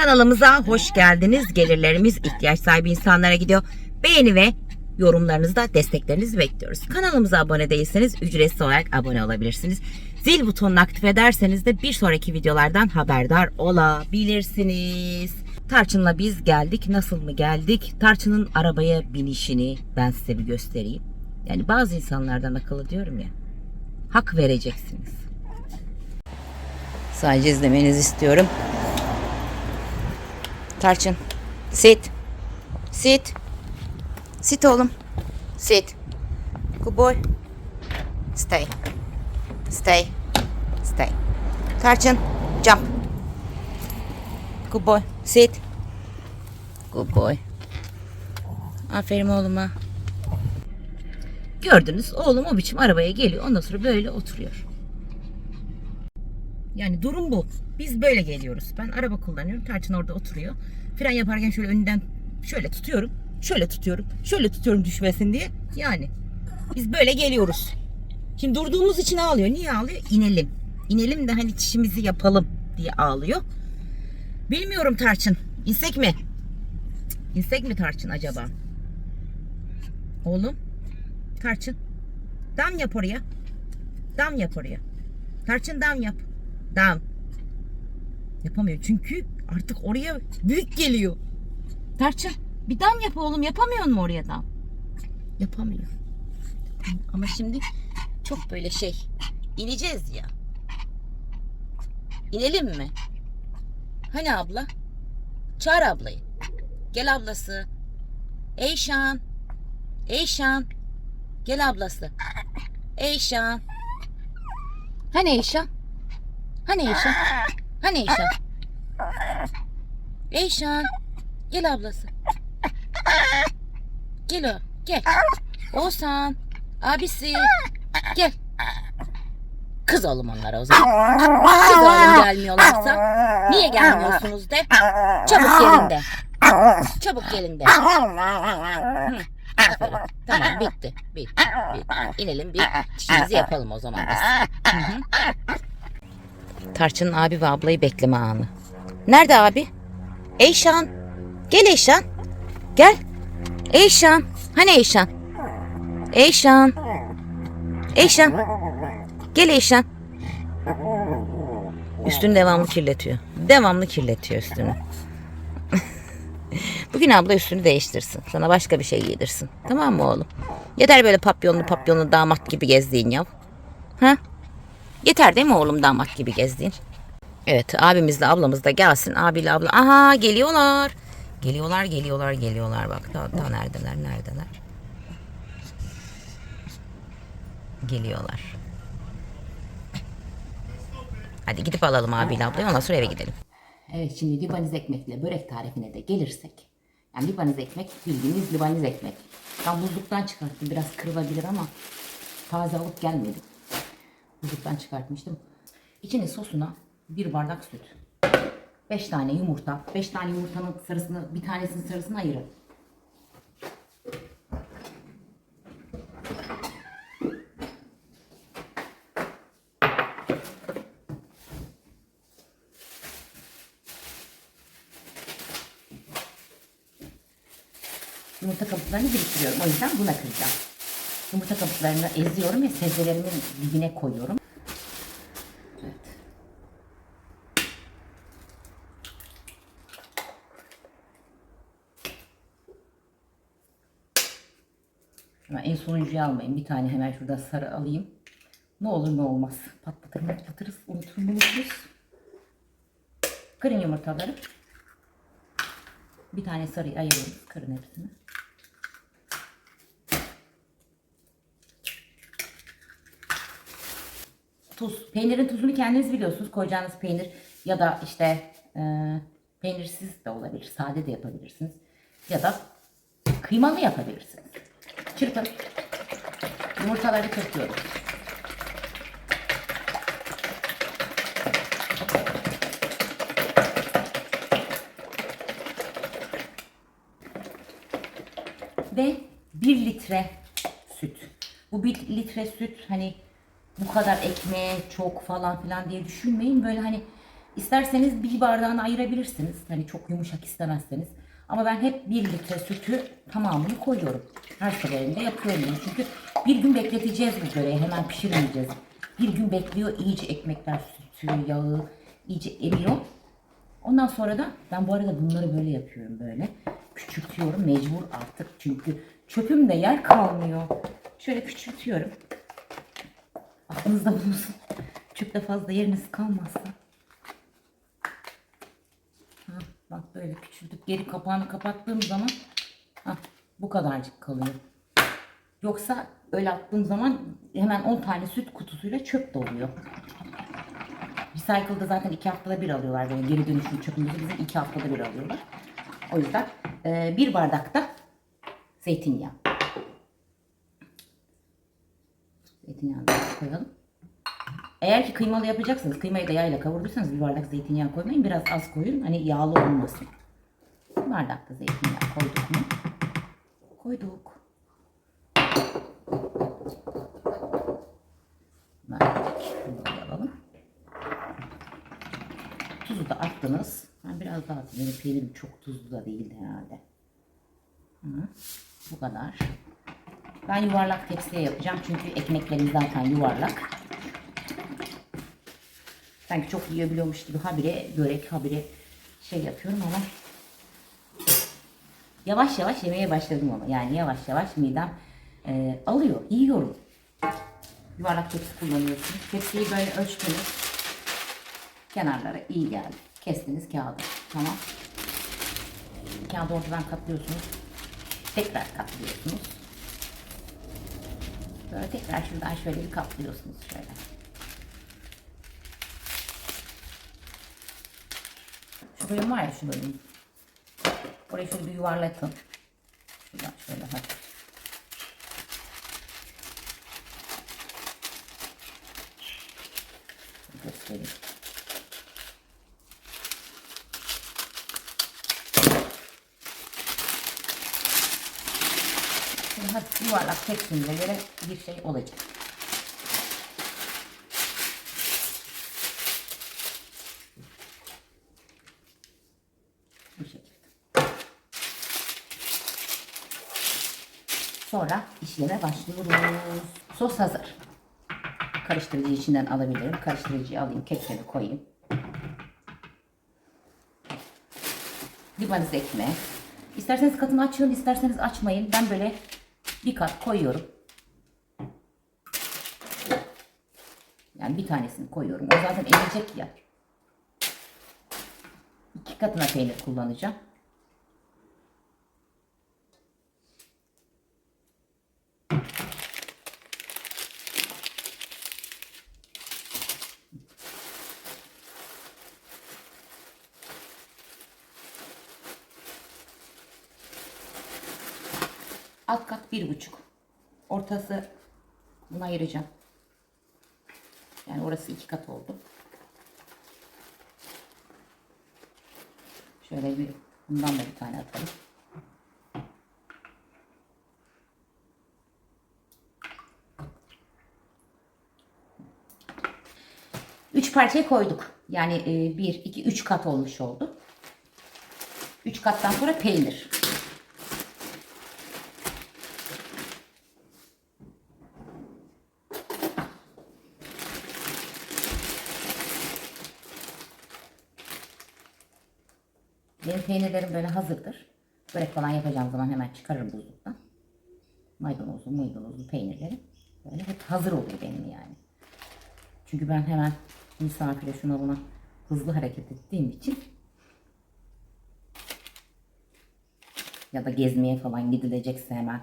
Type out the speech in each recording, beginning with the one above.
Kanalımıza hoş geldiniz. Gelirlerimiz ihtiyaç sahibi insanlara gidiyor. Beğeni ve yorumlarınızda desteklerinizi bekliyoruz. Kanalımıza abone değilseniz ücretsiz olarak abone olabilirsiniz. Zil butonunu aktif ederseniz de bir sonraki videolardan haberdar olabilirsiniz. Tarçın'la biz geldik. Nasıl mı geldik? Tarçın'ın arabaya binişini ben size bir göstereyim. Yani bazı insanlardan akıllı diyorum ya. Hak vereceksiniz. Sadece izlemenizi istiyorum. Tarçın. Sit. Sit. Sit oğlum. Sit. Good boy. Stay. Stay. Stay. Tarçın. Jump. Good boy. Sit. Good boy. Aferin oğluma. Gördünüz oğlum o biçim arabaya geliyor. Ondan sonra böyle oturuyor. Yani durum bu. Biz böyle geliyoruz. Ben araba kullanıyorum. Tarçın orada oturuyor. Fren yaparken şöyle önünden şöyle tutuyorum. Şöyle tutuyorum. Şöyle tutuyorum düşmesin diye. Yani biz böyle geliyoruz. Şimdi durduğumuz için ağlıyor. Niye ağlıyor? İnelim. İnelim de hani çişimizi yapalım diye ağlıyor. Bilmiyorum Tarçın. İnsek mi? İnsek mi Tarçın acaba? Oğlum. Tarçın. Dam yap oraya. Dam yap oraya. Tarçın dam yap. Dam. Yapamıyor çünkü artık oraya büyük geliyor. Tarçın bir dam yap oğlum yapamıyor mu oraya dam? Yapamıyor. Ama şimdi çok böyle şey ineceğiz ya. İnelim mi? Hani abla? Çağır ablayı. Gel ablası. Eyşan. Eyşan. Gel ablası. Eyşan. Hani Eyşan? Hani Eyşan? Hani Eyşan? Eyşan. Gel ablası. Gel o. Gel. Oğuzhan. Abisi. Gel. Kız oğlum onlara o zaman. Kız oğlum gelmiyorlarsa. Niye gelmiyorsunuz de. Çabuk gelin de. Çabuk gelin de. Hı. Aferin. Tamam bitti. Bitti. bitti. İnelim bir işimizi yapalım o zaman biz. Hı hı. Tarçın'ın abi ve ablayı bekleme anı. Nerede abi? Eyşan. Gel Eyşan. Gel. Eyşan. Hani Eyşan? Eyşan. Eyşan. Gel Eyşan. Üstünü devamlı kirletiyor. Devamlı kirletiyor üstünü. Bugün abla üstünü değiştirsin. Sana başka bir şey giydirsin. Tamam mı oğlum? Yeter böyle papyonlu papyonlu damat gibi gezdiğin ya. Ha? Yeter değil mi oğlum damat gibi gezdiğin? Evet abimizle ablamız da gelsin. Abiyle abla. Aha geliyorlar. Geliyorlar geliyorlar geliyorlar bak. Daha, daha neredeler neredeler. Geliyorlar. Hadi gidip alalım abiyle ablayı ondan sonra eve gidelim. Evet şimdi Libaniz ekmekle börek tarifine de gelirsek. Yani Libaniz ekmek bildiğimiz Libaniz ekmek. Ben buzluktan çıkarttım. Biraz kırılabilir ama taze alıp gelmedim. Buzluktan çıkartmıştım. İçine sosuna bir bardak süt. 5 tane yumurta. 5 tane yumurtanın sarısını, bir tanesinin sarısını ayırın. Yumurta kabuklarını biriktiriyorum. O yüzden buna kıracağım. Yumurta kabuklarını eziyorum ve sebzelerimin dibine koyuyorum. Evet. Ama en sonuncuyu almayın. Bir tane hemen şurada sarı alayım. Ne olur ne olmaz. Patlatır patlatırız. Unutur. Kırın yumurtaları. Bir tane sarıyı ayırıyorum. Kırın hepsini. Tuz. Peynirin tuzunu kendiniz biliyorsunuz. Koyacağınız peynir ya da işte e, peynirsiz de olabilir. Sade de yapabilirsiniz. Ya da kıymalı yapabilirsiniz. Çırpın. Yumurtaları çırpıyoruz. Ve 1 litre süt. Bu 1 litre süt hani bu kadar ekmeğe çok falan filan diye düşünmeyin. Böyle hani İsterseniz bir bardağını ayırabilirsiniz. Hani çok yumuşak istemezseniz. Ama ben hep 1 litre sütü tamamını koyuyorum. Her seferinde yapıyorum. Çünkü bir gün bekleteceğiz bu böreği. Hemen pişirmeyeceğiz. Bir gün bekliyor iyice ekmekler sütü, yağı iyice emiyor. Ondan sonra da ben bu arada bunları böyle yapıyorum böyle. Küçültüyorum mecbur artık çünkü çöpümde yer kalmıyor. Şöyle küçültüyorum. Aklınızda bulunsun. Çöpte fazla yeriniz kalmazsa. Ha, bak böyle küçültüp geri kapağını kapattığım zaman ha, bu kadarcık kalıyor. Yoksa öyle attığım zaman hemen 10 tane süt kutusuyla çöp doluyor. Recycle'da zaten iki haftada bir alıyorlar böyle geri dönüşüm çöpümüzü bizim iki haftada bir alıyorlar. O yüzden e, bir bardakta zeytinyağı. Zeytinyağını da koyalım. Eğer ki kıymalı yapacaksanız kıymayı da yağla kavurduysanız bir bardak zeytinyağı koymayın. Biraz az koyun. Hani yağlı olmasın. Bir bardakta zeytinyağı koyduk mu? Koyduk. Da. Tuzu da attınız. Ben biraz daha. Benim peynirim çok tuzlu da değildi herhalde. Hı, bu kadar. Ben yuvarlak tepsiye yapacağım. Çünkü ekmeklerim zaten yuvarlak. Sanki çok yiyebiliyormuş gibi habire börek, habire şey yapıyorum ama yavaş yavaş yemeye başladım ama. Yani yavaş yavaş midem e, alıyor. Yiyorum. Yuvarlak tepsi kullanıyorsunuz. Tepsiyi böyle ölçtünüz. Kenarlara iyi geldi. Kestiniz kağıdı. Tamam. Kağıdı ortadan katlıyorsunuz. Tekrar katlıyorsunuz. Böyle tekrar şuradan şöyle bir katlıyorsunuz şöyle. Şu bölüm var ya şu bölüm. Orayı şöyle bir yuvarlatın. Şuradan şöyle hafif. Göstereyim. Hafif yuvarlak tepsimize göre bir şey olacak. Bu şekilde. Sonra işleme başlıyoruz. Sos hazır. Karıştırıcı içinden alabilirim. Karıştırıcıyı alayım, kekleri koyayım. Libanız ekmeği. İsterseniz katını açın, isterseniz açmayın. Ben böyle bir kat koyuyorum. Yani bir tanesini koyuyorum. O zaten eriyecek ya. İki katına peynir kullanacağım. Alt kat bir buçuk. Ortası bunu ayıracağım. Yani orası iki kat oldu. Şöyle bir bundan da bir tane atalım. Üç parçaya koyduk. Yani e, bir, iki, üç kat olmuş oldu. Üç kattan sonra peynir. Benim peynirlerim böyle hazırdır. Börek falan yapacağım zaman hemen çıkarırım buzluktan. Maydanozlu, maydanozlu peynirlerim. Böyle hep hazır oluyor benim yani. Çünkü ben hemen misafire şuna buna hızlı hareket ettiğim için ya da gezmeye falan gidilecekse hemen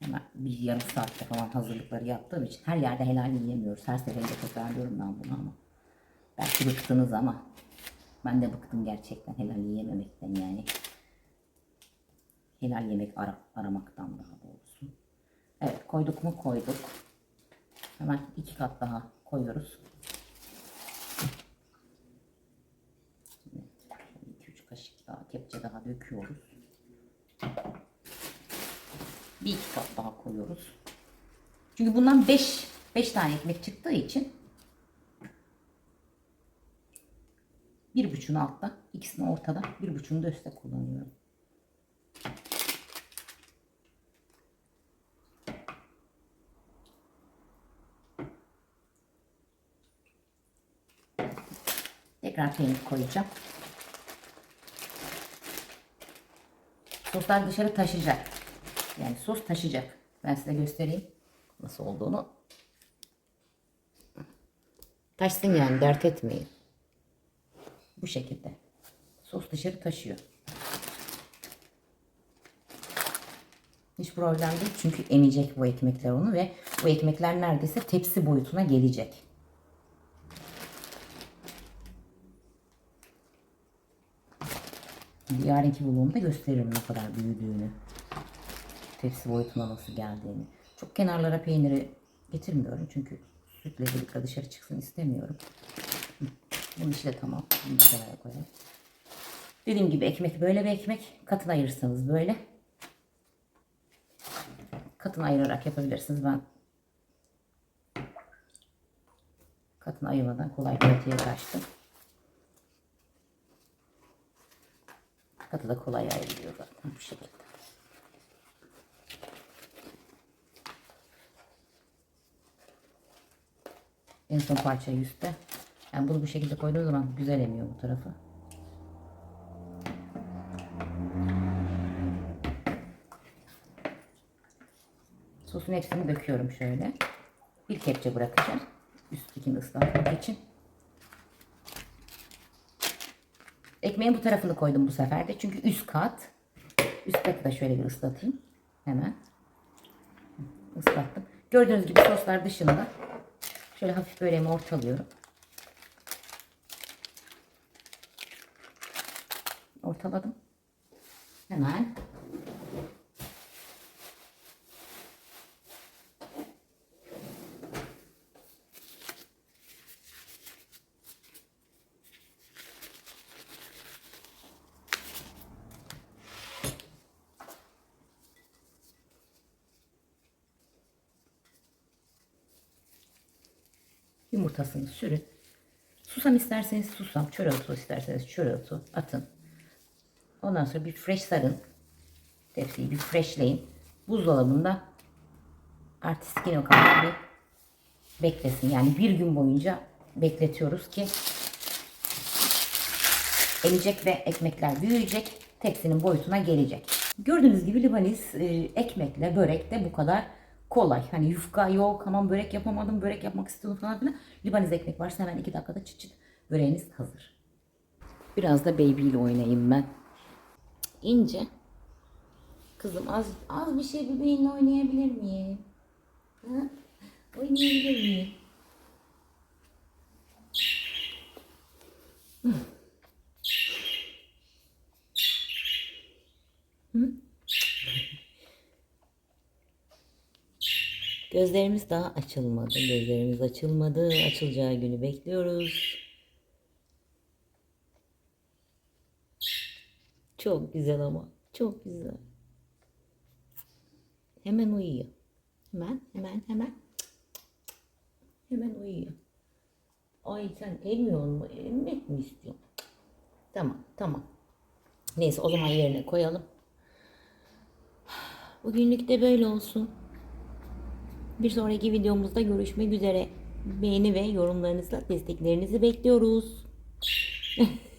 hemen bir yarım saatte falan hazırlıkları yaptığım için her yerde helal yiyemiyoruz. Her seferinde tekrarlıyorum ben bunu ama. Belki bıktınız ama ben de bıktım gerçekten helal yiyememekten yani. Helal yemek ara- aramaktan daha doğrusu. Evet koyduk mu koyduk. Hemen iki kat daha koyuyoruz. 2-3 kaşık daha kepçe daha döküyoruz. Bir iki kat daha koyuyoruz. Çünkü bundan 5 5 tane ekmek çıktığı için Bir buçuğunu altta, ikisini ortada, bir buçuğunu da üstte kullanıyorum. Tekrar peynir koyacağım. Soslar dışarı taşıyacak. Yani sos taşıyacak. Ben size göstereyim nasıl olduğunu. Taşsın yani dert etmeyin. Bu şekilde. Sos dışarı taşıyor. Hiç problem değil çünkü emecek bu ekmekler onu ve bu ekmekler neredeyse tepsi boyutuna gelecek. Yarınki vlogumda gösteririm ne kadar büyüdüğünü. Tepsi boyutuna nasıl geldiğini. Çok kenarlara peyniri getirmiyorum çünkü sütle birlikte dışarı çıksın istemiyorum. Bunun de tamam. Bunu da kenara koyalım. Dediğim gibi ekmek böyle bir ekmek. Katına ayırırsanız böyle. Katına ayırarak yapabilirsiniz. Ben katına ayırmadan kolay pratiğe kaçtım. Katı da kolay ayrılıyor zaten bu şekilde. En son parçayı üstte. Yani bunu bu şekilde koyduğum zaman güzel emiyor bu tarafı. Sosun hepsini döküyorum şöyle. Bir kepçe bırakacağım. Üsttekini ıslatmak için. Ekmeğin bu tarafını koydum bu sefer de. Çünkü üst kat. Üst katı da şöyle bir ıslatayım. Hemen. Islattım. Gördüğünüz gibi soslar dışında. Şöyle hafif böreğimi ortalıyorum. Ortaladım. Hemen yumurtasını sürün. Susam isterseniz susam, çöreltu isterseniz çöreltu atın. Ondan sonra bir fresh sarın. Tepsiyi bir freshleyin. Buzdolabında artistik o kadar bir beklesin. Yani bir gün boyunca bekletiyoruz ki emecek ve ekmekler büyüyecek. Tepsinin boyutuna gelecek. Gördüğünüz gibi Libanis e, ekmekle börek de bu kadar kolay. Hani yufka yok aman börek yapamadım börek yapmak istiyorum falan filan. Libanis ekmek varsa hemen iki dakikada çıt çıt böreğiniz hazır. Biraz da baby ile oynayayım ben. İnce. Kızım az az bir şey bebeğinle oynayabilir miyim? Ha? Oynayabilir miyim? Gözlerimiz daha açılmadı. Gözlerimiz açılmadı. Açılacağı günü bekliyoruz. Çok güzel ama. Çok güzel. Hemen uyuyor. Hemen, hemen, hemen. Hemen uyuyor. Ay sen emmiyor mu? Emmek mi istiyorsun? Tamam, tamam. Neyse o zaman yerine koyalım. Bugünlük de böyle olsun. Bir sonraki videomuzda görüşmek üzere. Beğeni ve yorumlarınızla desteklerinizi bekliyoruz.